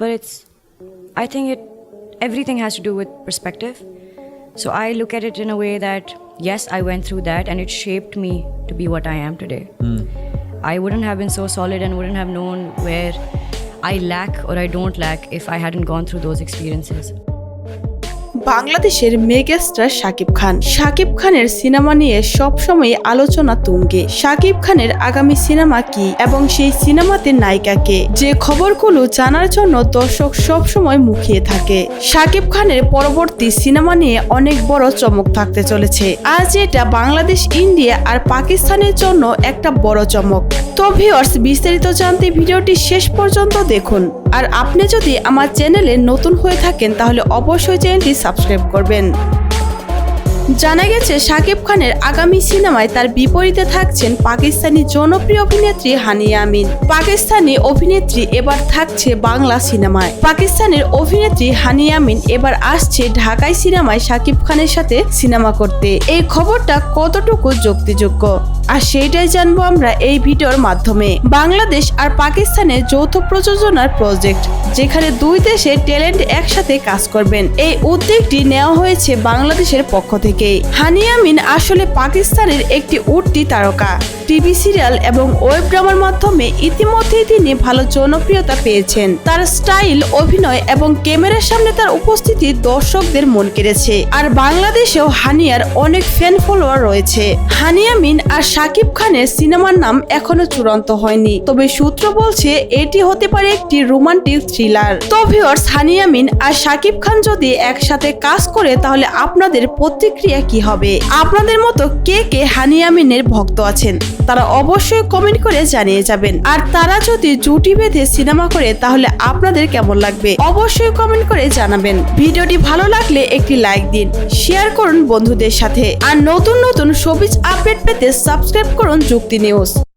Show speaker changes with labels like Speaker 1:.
Speaker 1: But it's, I think it, everything has to do with perspective. So I look at it in a way that, yes, I went through that and it shaped me to be what I am today. Hmm. I wouldn't have been so solid and wouldn't have known where I lack or I don't lack if I hadn't gone through those experiences.
Speaker 2: বাংলাদেশের megastar Shakib Khan. Shakib খানের cinema নিয়ে সবসময় আলোচনা তুঙ্গে। শাকিব খানের আগামী cinema কি এবং সেই সিনেমাতে নায়িকাকে যে খবরগুলো জানার জন্য দর্শক সবসময় মুখিয়ে থাকে। শাকিব খানের পরবর্তী সিনেমা নিয়ে অনেক বড় চমক থাকতে চলেছে। আজ এটা বাংলাদেশ, ইন্ডিয়া আর পাকিস্তানের জন্য একটা বড় চমক। তো ভিউয়ার্স বিস্তারিত জানতে ভিডিওটি শেষ পর্যন্ত দেখুন। আর আপনি যদি আমার চ্যানেলে নতুন হয়ে থাকেন তাহলে অবশ্যই চ্যানেলটি সাবস্ক্রাইব করবেন। জানা গেছে, শাকিব খানের আগামী সিনেমায় তার বিপরীতে থাকছেন পাকিস্তানি জনপ্রিয় অভিনেত্রী হানিয়া আমিন। পাকিস্তানি অভিনেত্রী এবার থাকছে বাংলা সিনেমায়। পাকিস্তানের অভিনেত্রী হানিয়া আমিন এবার আসছে ঢাকায় সিনেমায় শাকিব খানের সাথে সিনেমা করতে। এই খবরটা কতটুকু যুক্তিযোগ্য আর সেইটাই জানব আমরা এই ভিডিওর মাধ্যমে। বাংলাদেশ আর পাকিস্তানের যৌথ প্রযোজনার প্রজেক্ট, যেখানে দুই দেশের ট্যালেন্ট একসাথে কাজ করবেন। এই উদ্যোগটি নেওয়া হয়েছে বাংলাদেশের পক্ষ থেকে। হানিয়া আমিন আসলে পাকিস্তানের একটি উঠতি তারকা। টিভি সিরিয়াল এবং ওয়েব ড্রামার মাধ্যমে ইতিমধ্যেই তিনি ভালো জনপ্রিয়তা পেয়েছেন। তার স্টাইল, অভিনয় এবং ক্যামেরার সামনে তার উপস্থিতি দর্শকদের মন কেড়েছে। আর বাংলাদেশেও হানিয়ার অনেক ফ্যান ফলোয়ার রয়েছে। হানিয়া মিন আর শাকিব খানের সিনেমার নাম এখনও চূড়ান্ত হয়নি। তবে সূত্র বলছে, এটি হতে পারে একটি রোমান্টিক থ্রিলার তো ভিউয়ার্স হানিয়া মিন আর শাকিব খান যদি একসাথে কাজ করে, তাহলে আপনাদের প্রতিক্রিয়া কি হবে? আপনাদের মতো কে কে হানি আমিনের ভক্ত আছেন? তারা অবশ্যই কমেন্ট করে জানিয়ে যাবেন। আর তারা যদি জুটি বেঁধে সিনেমা করে, তাহলে আপনাদের কেমন লাগবে? অবশ্যই কমেন্ট করে জানাবেন। ভিডিওটি ভালো লাগলে একটি লাইক দিন। শেয়ার করুন বন্ধুদের সাথে। আর নতুন নতুন সবিজ আপডেট পেতে সাবস্ক্রাইব করুন যুক্তি নিউজ